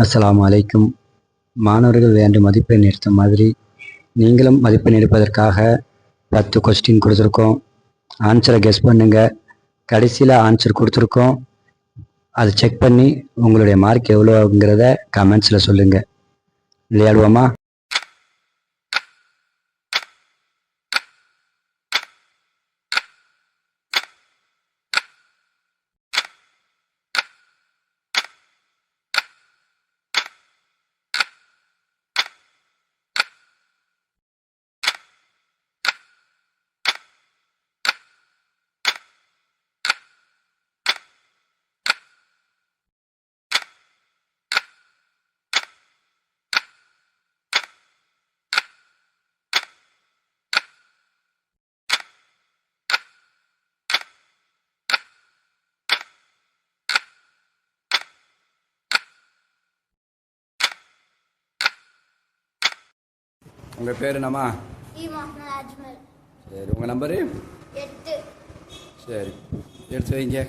அஸ்ஸலாமு அலைக்கும். மாணவர்கள் வேண்டும் மதிப்பெண் எடுத்த மாதிரி நீங்களும் மதிப்பெண் எடுப்பதற்காக பத்து கொஸ்டின் கொடுத்துருக்கோம். ஆன்சரை கெஸ் பண்ணுங்க. கடைசியில் ஆன்சர் கொடுத்துருக்கோம். அதை செக் பண்ணி உங்களுடைய மார்க் எவ்வளோங்கிறத கமெண்ட்ஸில் சொல்லுங்கள் விளையாடுவோமா? உங்கள் பேர் என்னம்மா? சரி உங்கள் நம்பரு? சரி எடுத்து வைங்க.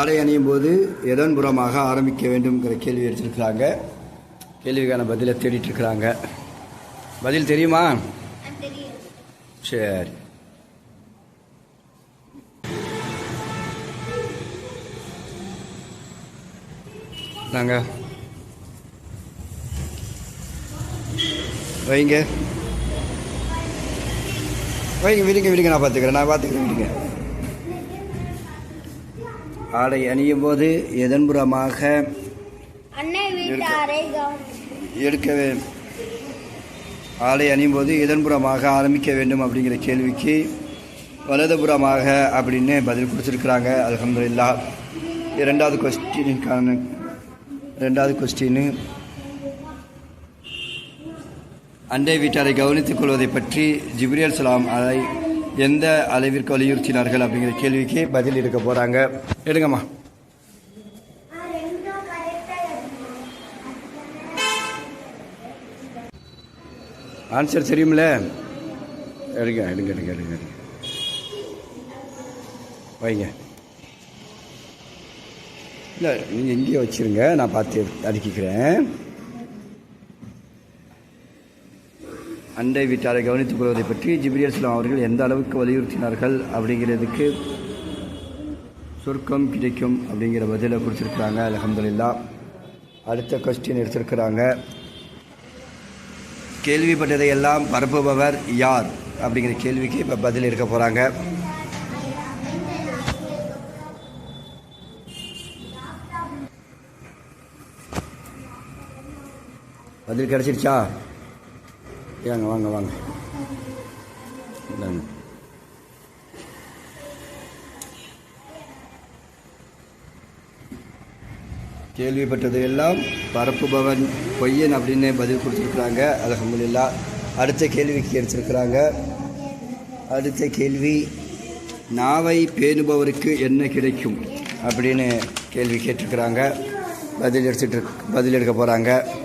ஆடை அணியும் போது எதன் புறமாக ஆரம்பிக்க வேண்டும்ங்கிற கேள்வி எடுத்திருக்கிறாங்க கேள்விக்கான பதிலை தேடிட்டு இருக்கிறாங்க. பதில் தெரியும்? சரி. நாங்க. வைங்க. வைங்க விடுங்க விடுங்க நான் பார்த்துக்கிறேன் நான் பார்த்துக்கிறேன் விடுங்க. ஆடை அணியும் போது எதன்புறமாக எடுக்க ஆடை அணியும் போது எதன்புறமாக ஆரம்பிக்க வேண்டும் அப்படிங்கிற கேள்விக்கு வலதுபுறமாக அப்படின்னு பதில் கொடுத்துருக்குறாங்க. அல்ஹம்துலில்லா இரண்டாவது கொஸ்டினுக்கான ரெண்டாவது கொஸ்டின் அண்டை வீட்டாரை கவனித்துக் கொள்வதை பற்றி ஜிப்ரியல் சலாம் அதை எந்த அளவிற்கு வலியுறுத்தினார்கள் அப்படிங்கிற கேள்விக்கு பதில் எடுக்க போகிறாங்க எடுங்கம்மா. ஆன்சர் தெரியுமில்ல எடுங்க எடுங்க எடுங்க எடுங்க எடுங்க. வைங்க. இல்லை நீங்கள் இங்கேயே வச்சுருங்க நான் பார்த்து அடுக்கிக்கிறேன். அண்டை வீட்டாரை கவனித்துக் கொள்வதை பற்றி ஜிப்ரியல் இஸ்லாம் அவர்கள் எந்த அளவுக்கு வலியுறுத்தினார்கள் அப்படிங்கிறதுக்கு சொர்க்கம் கிடைக்கும் அப்படிங்கிற பதிலை கொடுத்துருக்குறாங்க அலகம்துல்லா அடுத்த கொஸ்டின் எடுத்திருக்கிறாங்க. கேள்விப்பட்டதை எல்லாம் பரப்புபவர் யார் அப்படிங்கிற கேள்விக்கு இப்போ பதில் இருக்க போகிறாங்க பதில் கிடச்சிருச்சா? ஏங்க வாங்க வாங்க. இல்லைங்க கேள்விப்பட்டது எல்லாம் பரப்புபவன் பொய்யன் அப்படின்னு பதில் கொடுத்துருக்குறாங்க. அலகமுல்லா அடுத்த கேள்விக்கு எடுத்திருக்கிறாங்க. அடுத்த கேள்வி நாவை பேணுபவருக்கு என்ன கிடைக்கும்? அப்படின்னு கேள்வி கேட்டிருக்கிறாங்க. பதில் எடுத்துட்டு பதில் எடுக்க போகிறாங்க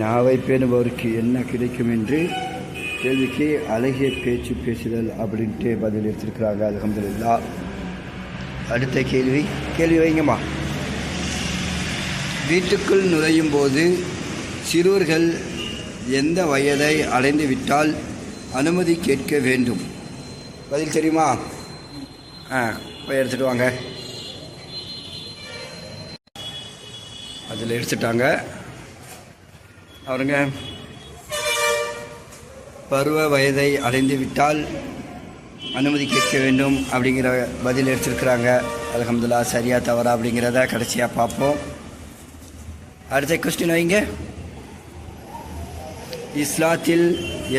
நாவை பேணுபவருக்கு என்ன கிடைக்கும் என்று கேள்விக்கு அழகிய பேச்சு பேசுதல் அப்படின்ட்டு பதில் எடுத்திருக்கிறாங்க. அலமதுல்லா அடுத்த கேள்வி. கேள்வி வைங்கம்மா. வீட்டுக்குள் நுழையும் போது சிறுவர்கள் எந்த வயதை அடைந்து விட்டால் அனுமதி கேட்க வேண்டும்? பதில் தெரியுமா? ஆ போய் எடுத்துட்டு வாங்க. அதில் எடுத்துட்டாங்க. அவருங்க பருவ வயதை அடைந்து விட்டால் அனுமதி கேட்க வேண்டும் அப்படிங்கிற பதில் எடுத்திருக்கிறாங்க. அலகம்துல்லா சரியா தவறா அப்படிங்கிறத கடைசியாக பார்ப்போம். அடுத்த கொஸ்டின் வைங்க. இஸ்லாத்தில்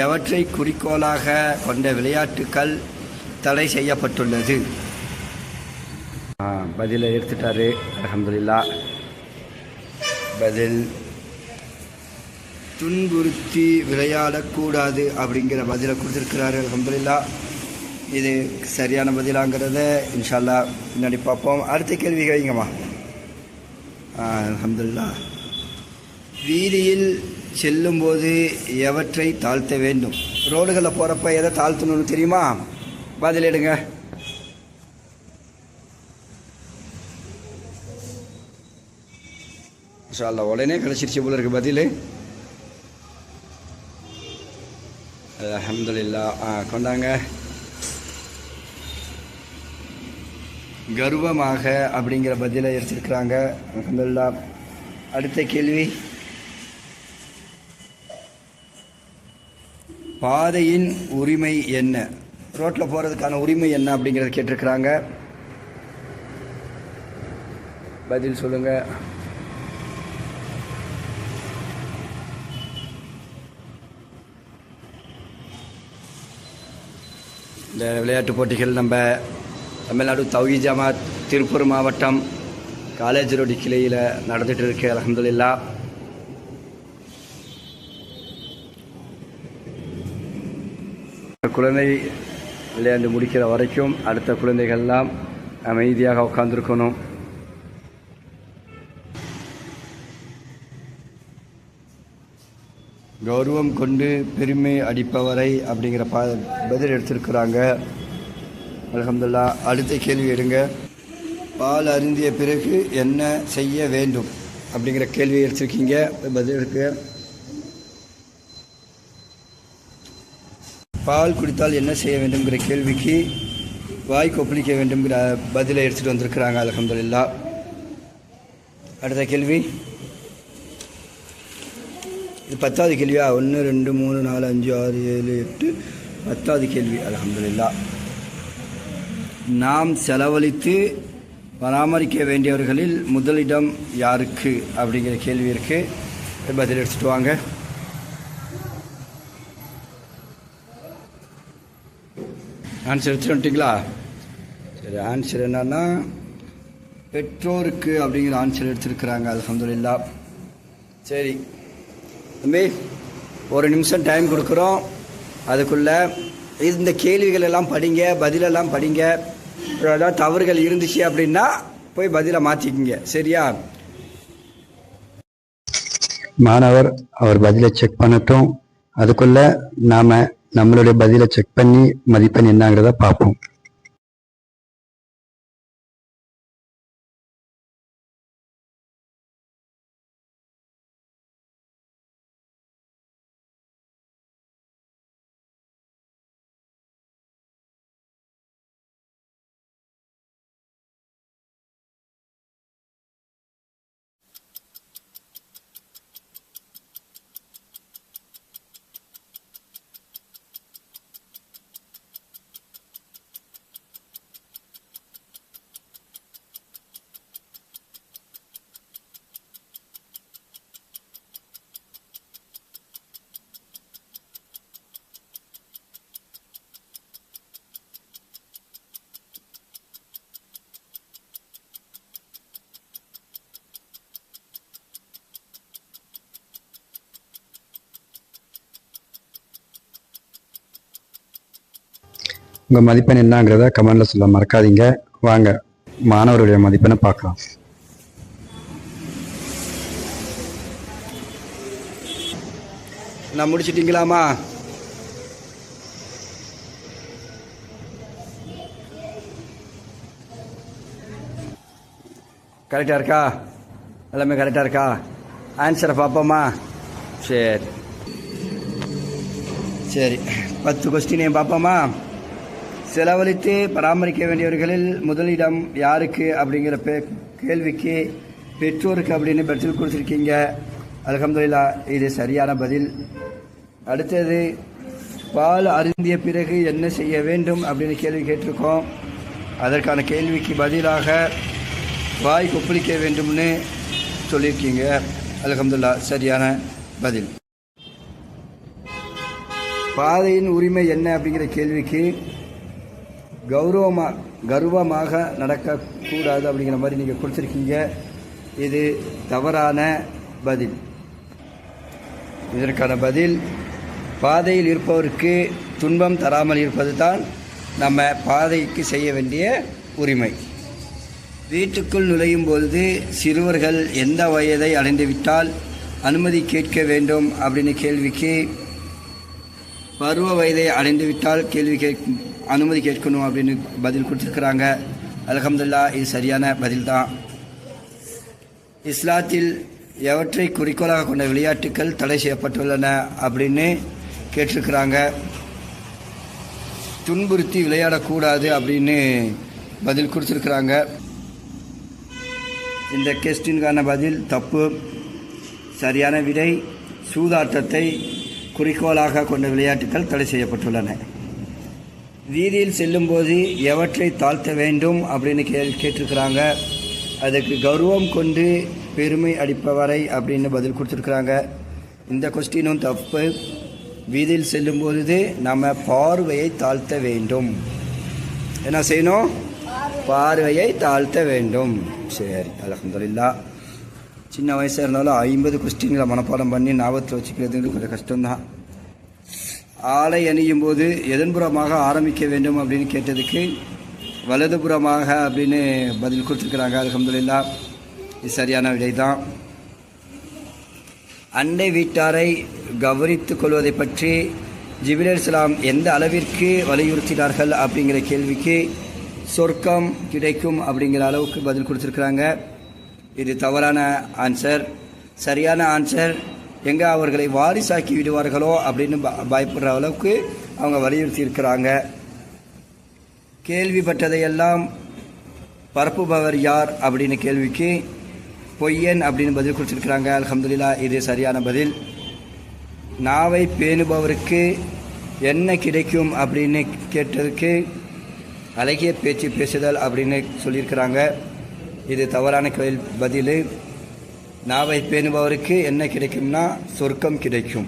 எவற்றை குறிக்கோளாக கொண்ட விளையாட்டுக்கள் தடை செய்யப்பட்டுள்ளது? பதிலை எடுத்துட்டாரு. அல்ஹம்துலில்லா பதில் துன்புறுத்தி விளையாடக்கூடாது அப்படிங்கிற பதிலை கொடுத்துருக்கிறாரு. அலமதுல்லா இது சரியான பதிலாங்கிறத இன்ஷால்லா பின்னாடி பார்ப்போம். அடுத்த கேள்வி வைங்கம்மா அலமதுல்லா வீதியில் செல்லும்போது எவற்றை தாழ்த்த வேண்டும்? ரோடுகளில் போகிறப்ப எதை தாழ்த்தணும்னு தெரியுமா? பதிலிடுங்க. இன்ஷால்லா உடனே கிடச்சிருச்சு போல இருக்கு பதில். அஹமதுல்லா ஆ கொண்டாங்க. கர்வமாக அப்படிங்கிற பதிலை எடுத்திருக்கிறாங்க. அஹமதுல்லா அடுத்த கேள்வி. பாதையின் உரிமை என்ன? ரோட்டில் போகிறதுக்கான உரிமை என்ன அப்படிங்கிறத கேட்டிருக்கிறாங்க. பதில் சொல்லுங்கள் இந்த விளையாட்டு போட்டிகள் நம்ம தமிழ்நாடு தௌஹி ஜமாத் திருப்பூர் மாவட்டம் காலேஜ் ரோடு கிளையில் நடந்துட்டு இருக்கு அலமதுல்லா குழந்தை விளையாண்டு முடிக்கிற வரைக்கும் அடுத்த குழந்தைகள்லாம் அமைதியாக உட்காந்துருக்கணும் கௌரவம் கொண்டு பெருமை அடிப்பவரை அப்படிங்கிற பா பதில் எடுத்திருக்கிறாங்க. அலகம்துல்லா அடுத்த கேள்வி எடுங்க. பால் அருந்திய பிறகு என்ன செய்ய வேண்டும்? அப்படிங்கிற கேள்வி எடுத்திருக்கீங்க. பதில் எடுக்க பால் குடித்தால் என்ன செய்ய வேண்டும்ங்கிற கேள்விக்கு வாய் கொப்பளிக்க வேண்டும்ங்கிற பதிலை எடுத்துகிட்டு வந்திருக்கிறாங்க அலகம்துல்லா அடுத்த கேள்வி. இது பத்தாவது கேள்வியா ஒன்று ரெண்டு மூணு நாலு அஞ்சு ஆறு ஏழு எட்டு. பத்தாவது கேள்வி. அலமதுல்லா நாம் செலவழித்து பராமரிக்க வேண்டியவர்களில் முதலிடம் யாருக்கு? அப்படிங்கிற கேள்வி இருக்கு. பதில் எடுத்துட்டு வாங்க. ஆன்சர் எடுத்துட்டு வந்துட்டிங்களா? சரி ஆன்சர் என்னன்னா பெற்றோருக்கு அப்படிங்கிற ஆன்சர் எடுத்திருக்கிறாங்க. அலமதுல்லா சரி. தம்பி ஒரு நிமிஷம் டைம் கொடுக்குறோம். அதுக்குள்ளே இந்த கேள்விகள் எல்லாம் படிங்க பதிலெல்லாம் படிங்க. ஏதாவது தவறுகள் இருந்துச்சு அப்படின்னா போய் பதிலை மாற்றிக்கிங்க சரியா? மாணவர் அவர் பதிலை செக் பண்ணட்டும். அதுக்குள்ள நாம நம்மளுடைய பதிலை செக் பண்ணி மதிப்பெண் என்னங்கிறத பார்ப்போம். உங்கள் மதிப்பெண் என்னங்கிறத கமெண்டில் சொல்ல மறக்காதீங்க. வாங்க மாணவருடைய மதிப்பெண்ணை பார்க்கலாம். நான் முடிச்சிட்டிங்களாமா கரெக்டாக இருக்கா? எல்லாமே கரெக்டாக இருக்கா? ஆன்சரை பார்ப்போமா சரி. சரி பத்து கொஸ்டினையும் பார்ப்போமா செலவழித்து பராமரிக்க வேண்டியவர்களில் முதலிடம் யாருக்கு அப்படிங்கிற பே கேள்விக்கு பெற்றோருக்கு அப்படின்னு பதில் கொடுத்துருக்கீங்க. அலகம்துல்லா இது சரியான பதில். அடுத்தது பால் அருந்திய பிறகு என்ன செய்ய வேண்டும் அப்படின்னு கேள்வி கேட்டிருக்கோம். அதற்கான கேள்விக்கு பதிலாக வாய் கொப்பளிக்க வேண்டும்னு சொல்லியிருக்கீங்க. அலகம்துல்லா சரியான பதில். பாதையின் உரிமை என்ன அப்படிங்கிற கேள்விக்கு கௌரவமாக கர்வமாக நடக்கக்கூடாது அப்படிங்கிற மாதிரி நீங்கள் கொடுத்துருக்கீங்க. இது தவறான பதில். இதற்கான பதில் பாதையில் இருப்பவருக்கு துன்பம் தராமல் இருப்பது தான் நம்ம பாதைக்கு செய்ய வேண்டிய உரிமை. வீட்டுக்குள் நுழையும் பொழுது சிறுவர்கள் எந்த வயதை அடைந்துவிட்டால் அனுமதி கேட்க வேண்டும் அப்படின்னு கேள்விக்கு பருவ வயதை அடைந்துவிட்டால் கேள்வி கேட்கும் அனுமதி கேட்கணும் அப்படின்னு பதில் கொடுத்துருக்குறாங்க. அலகம்துல்லா இது சரியான பதில் தான் இஸ்லாத்தில் எவற்றை குறிக்கோளாக கொண்ட விளையாட்டுக்கள் தடை செய்யப்பட்டுள்ளன அப்படின்னு கேட்டிருக்கிறாங்க. துன்புறுத்தி விளையாடக்கூடாது அப்படின்னு பதில் கொடுத்துருக்குறாங்க. இந்த கொஸ்டினுக்கான பதில் தப்பு சரியான விடை சூதாட்டத்தை குறிக்கோளாக கொண்ட விளையாட்டுகள் தடை செய்யப்பட்டுள்ளன. வீதியில் செல்லும்போது எவற்றை தாழ்த்த வேண்டும் அப்படின்னு கே கேட்டிருக்கிறாங்க. அதுக்கு கௌரவம் கொண்டு பெருமை அடிப்பவரை அப்படின்னு பதில் கொடுத்துருக்குறாங்க. இந்த கொஸ்டினும் தப்பு. வீதியில் செல்லும்பொழுது நம்ம பார்வையை தாழ்த்த வேண்டும். என்ன செய்யணும்? பார்வையை தாழ்த்த வேண்டும். சரி அலமதுல்லா சின்ன வயசாக இருந்தாலும் ஐம்பது கொஸ்டின்களை மனப்பாடம் பண்ணி ஞாபகத்தில் வச்சுக்கிறது கொஞ்சம் கஷ்டம்தான். ஆலை அணியும் போது எதன்புறமாக ஆரம்பிக்க வேண்டும் அப்படின்னு கேட்டதுக்கு வலதுபுறமாக அப்படின்னு பதில் கொடுத்துருக்குறாங்க. அலமதுல்லா இது சரியான விடை தான் அண்டை வீட்டாரை கௌரித்து கொள்வதை பற்றி ஜிபிலர் இஸ்லாம் எந்த அளவிற்கு வலியுறுத்தினார்கள் அப்படிங்கிற கேள்விக்கு சொர்க்கம் கிடைக்கும் அப்படிங்கிற அளவுக்கு பதில் கொடுத்துருக்குறாங்க. இது தவறான ஆன்சர் சரியான ஆன்சர் எங்கே அவர்களை வாரிசாக்கி விடுவார்களோ அப்படின்னு ப- பயப்படுற அளவுக்கு அவங்க வலியுறுத்தி இருக்கிறாங்க கேள்விப்பட்டதையெல்லாம் பரப்புபவர் யார் அப்படின்னு கேள்விக்கு பொய்யன் அப்படின்னு பதில் கொடுத்துருக்குறாங்க. அலமதுல்லா இது சரியான பதில். நாவை பேணுபவருக்கு என்ன கிடைக்கும் அப்படின்னு கேட்டதுக்கு அழகிய பேச்சு பேசுதல் அப்படின்னு சொல்லியிருக்கிறாங்க. இது தவறான கேள் பதில். நாவை பேணுபவருக்கு என்ன கிடைக்கும்னா சொர்க்கம் கிடைக்கும்.